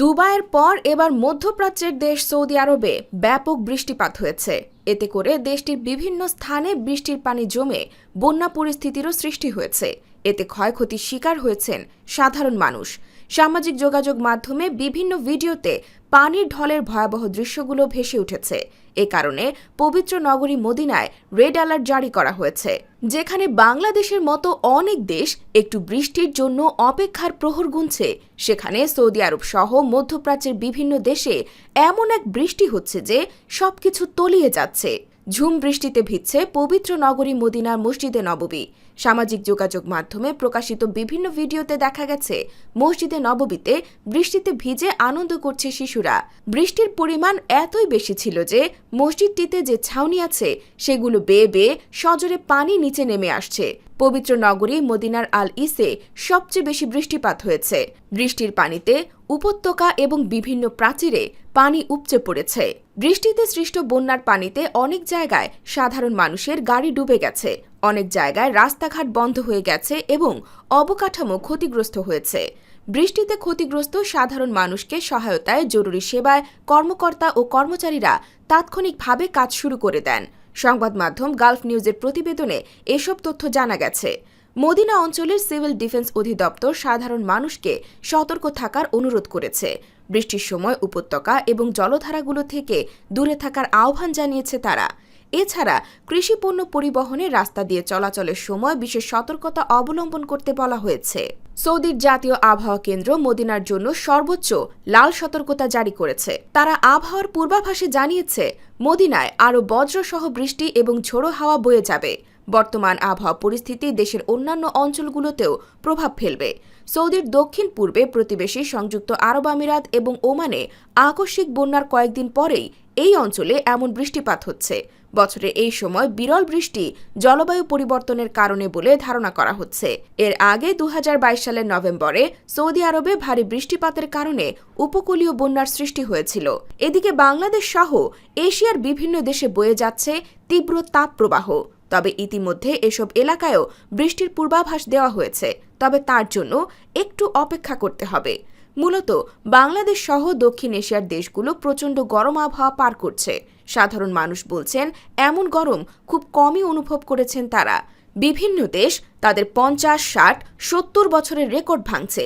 দুবাইয়ের পর এবার মধ্যপ্রাচ্যের দেশ সৌদি আরবে ব্যাপক বৃষ্টিপাত হয়েছে। এতে করে দেশটির বিভিন্ন স্থানে বৃষ্টির পানি জমে বন্যা পরিস্থিতিরও সৃষ্টি হয়েছে। এতে ক্ষয়ক্ষতির শিকার হয়েছেন সাধারণ মানুষ। সামাজিক যোগাযোগ মাধ্যমে বিভিন্ন ভিডিওতে পানির ঢলের ভয়াবহ দৃশ্যগুলো ভেসে উঠেছে। এ কারণে পবিত্র নগরী মদিনায় রেড অ্যালার্ট জারি করা হয়েছে, যেখানে বাংলাদেশের মতো অনেক দেশ একটু বৃষ্টির জন্য অপেক্ষার প্রহর গুনছে। সেখানে সৌদি আরব সহ মধ্যপ্রাচ্যের বিভিন্ন দেশে এমন এক বৃষ্টি হচ্ছে যে সবকিছু তলিয়ে যাচ্ছে। ঝুম বৃষ্টিতে ভিজছে পবিত্র নগরী মদিনার মসজিদে নববী সামাজিক যোগাযোগ মাধ্যমে প্রকাশিত বিভিন্ন ভিডিওতে দেখা গেছে, মসজিদে নববীতে বৃষ্টিতে ভিজে আনন্দ করছে শিশুরা। বৃষ্টির পরিমাণ এতই বেশি ছিল যে, মসজিদটিতে যে ছাউনি আছে, সেগুলো বেয়ে বেয়ে সজোরে পানি নিচে নেমে আসছে। পবিত্র নগরী মদিনার আল ইসে সবচেয়ে বেশি বৃষ্টিপাত হয়েছে। বৃষ্টির পানিতে উপত্যকা এবং বিভিন্ন প্রাচীরে পানি উপচে পড়েছে। বৃষ্টিতে সৃষ্ট বন্যার পানিতে অনেক জায়গায় সাধারণ মানুষের গাড়ি ডুবে গেছে। অনেক জায়গায় রাস্তাঘাট বন্ধ হয়ে গেছে এবং অবকাঠামো ক্ষতিগ্রস্ত হয়েছে। বৃষ্টিতে ক্ষতিগ্রস্ত সাধারণ মানুষকে সহায়তায় জরুরি সেবায় কর্মকর্তা ও কর্মচারীরা তাৎক্ষণিকভাবে কাজ শুরু করে দেন। সংবাদ মাধ্যম গালফ নিউজের প্রতিবেদনে এসব তথ্য জানা গেছে। মদিনা অঞ্চলের সিভিল ডিফেন্স অধিদপ্তর সাধারণ মানুষকে সতর্ক থাকার অনুরোধ করেছে। বৃষ্টির সময় উপত্যকা এবং জলধারাগুলো থেকে দূরে থাকার আহ্বান জানিয়েছে তারা। এছাড়া কৃষিপণ্য পরিবহনে রাস্তা দিয়ে চলাচলের সময় বিশেষ সতর্কতা অবলম্বন করতে বলা হয়েছে। সৌদির জাতীয় আবহাওয়া কেন্দ্র মদিনার জন্য সর্বোচ্চ লাল সতর্কতা জারি করেছে। তারা আবহাওয়ার পূর্বাভাসে জানিয়েছে, মদিনায় আরও বজ্রসহ বৃষ্টি এবং ঝোড়ো হাওয়া বয়ে যাবে। বর্তমান আবহাওয়া পরিস্থিতি দেশের অন্যান্য অঞ্চলগুলোতেও প্রভাব ফেলবে। সৌদির দক্ষিণ পূর্বে প্রতিবেশী সংযুক্ত আরব আমিরাত এবং ওমানে আকস্মিক বন্যার কয়েকদিন পরেই এই অঞ্চলে এমন বৃষ্টিপাত হচ্ছে। বছরে এই সময় বিরল বৃষ্টি জলবায়ু পরিবর্তনের কারণে বলে ধারণা করা হচ্ছে। এর আগে দু হাজার বাইশ সালের নভেম্বরে সৌদি আরবে ভারী বৃষ্টিপাতের কারণে উপকূলীয় বন্যার সৃষ্টি হয়েছিল। এদিকে বাংলাদেশ সহ এশিয়ার বিভিন্ন দেশে বয়ে যাচ্ছে তীব্র তাপপ্রবাহ। তবে ইতিমধ্যে এসব এলাকায়ও বৃষ্টির পূর্বাভাস দেওয়া হয়েছে। তবে তার জন্য একটু অপেক্ষা করতে হবে। মূলত বাংলাদেশ সহ দক্ষিণ এশিয়ার দেশগুলো প্রচণ্ড গরম আবহাওয়া পার করছে। সাধারণ মানুষ বলছেন, এমন গরম খুব কমই অনুভব করেছেন তারা। বিভিন্ন দেশ তাদের পঞ্চাশ, ষাট, সত্তর বছরের রেকর্ড ভাঙছে।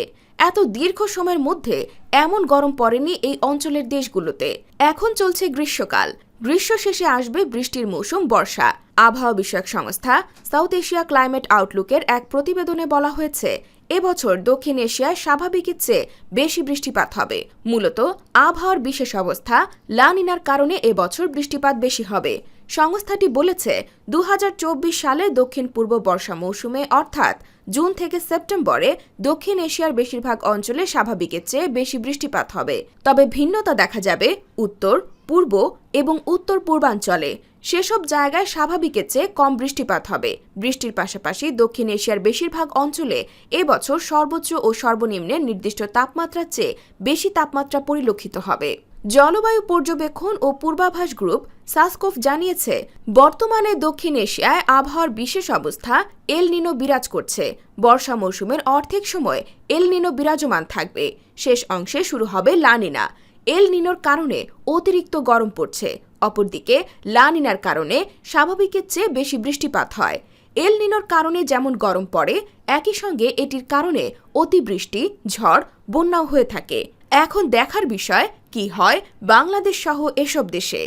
এত দীর্ঘ সময়ের মধ্যে এমন গরম পড়েনি এই অঞ্চলের দেশগুলোতে। এখন চলছে গ্রীষ্মকাল। গ্রীষ্ম শেষে আসবে বৃষ্টির মৌসুম বর্ষা। আবহাওয়া বিষয়ক সংস্থা সাউথ এশিয়া ক্লাইমেট আউটলুকের এক প্রতিবেদনে বলা হয়েছে এবছর দক্ষিণ এশিয়ায় স্বাভাবিকের চেয়ে বেশি বৃষ্টিপাত হবে। মূলত আবহাওয়ার বিশেষ অবস্থা লানিনার কারণে এবছর বৃষ্টিপাত বেশি হবে। সংস্থাটি বলেছে দু হাজার চব্বিশ সালে দক্ষিণ পূর্ব বর্ষা মৌসুমে, অর্থাৎ জুন থেকে সেপ্টেম্বরে, দক্ষিণ এশিয়ার বেশিরভাগ অঞ্চলে স্বাভাবিকের চেয়ে বেশি বৃষ্টিপাত হবে। তবে ভিন্নতা দেখা যাবে উত্তর, পূর্ব এবং উত্তর পূর্বাঞ্চলে সেসব জায়গায় স্বাভাবিকের চেয়ে কম বৃষ্টিপাত হবে। বৃষ্টির পাশাপাশি দক্ষিণ এশিয়ার বেশিরভাগ অঞ্চলে এবছর সর্বোচ্চ ও সর্বনিম্নের নির্দিষ্ট তাপমাত্রার চেয়ে বেশি তাপমাত্রা পরিলক্ষিত হবে। জলবায়ু পর্যবেক্ষণ ও পূর্বাভাস গ্রুপ সাসকোফ জানিয়েছে, বর্তমানে দক্ষিণ এশিয়ায় আবহাওয়ার বিশেষ অবস্থা এল নিনো বিরাজ করছে। বর্ষা মৌসুমের অর্ধেক সময় এল নিনো বিরাজমান থাকবে। শেষ অংশে শুরু হবে লানিনা। এল নিনোর কারণে অতিরিক্ত গরম পড়ছে। অপরদিকে লানিনার কারণে স্বাভাবিকের চেয়ে বেশি বৃষ্টিপাত হয়। এল নিনোর কারণে যেমন গরম পড়ে, একই সঙ্গে এটির কারণে অতিবৃষ্টি, ঝড়, বন্যাও হয়ে থাকে। এখন দেখার বিষয়, কি হয় বাংলাদেশ সহ এসব দেশে।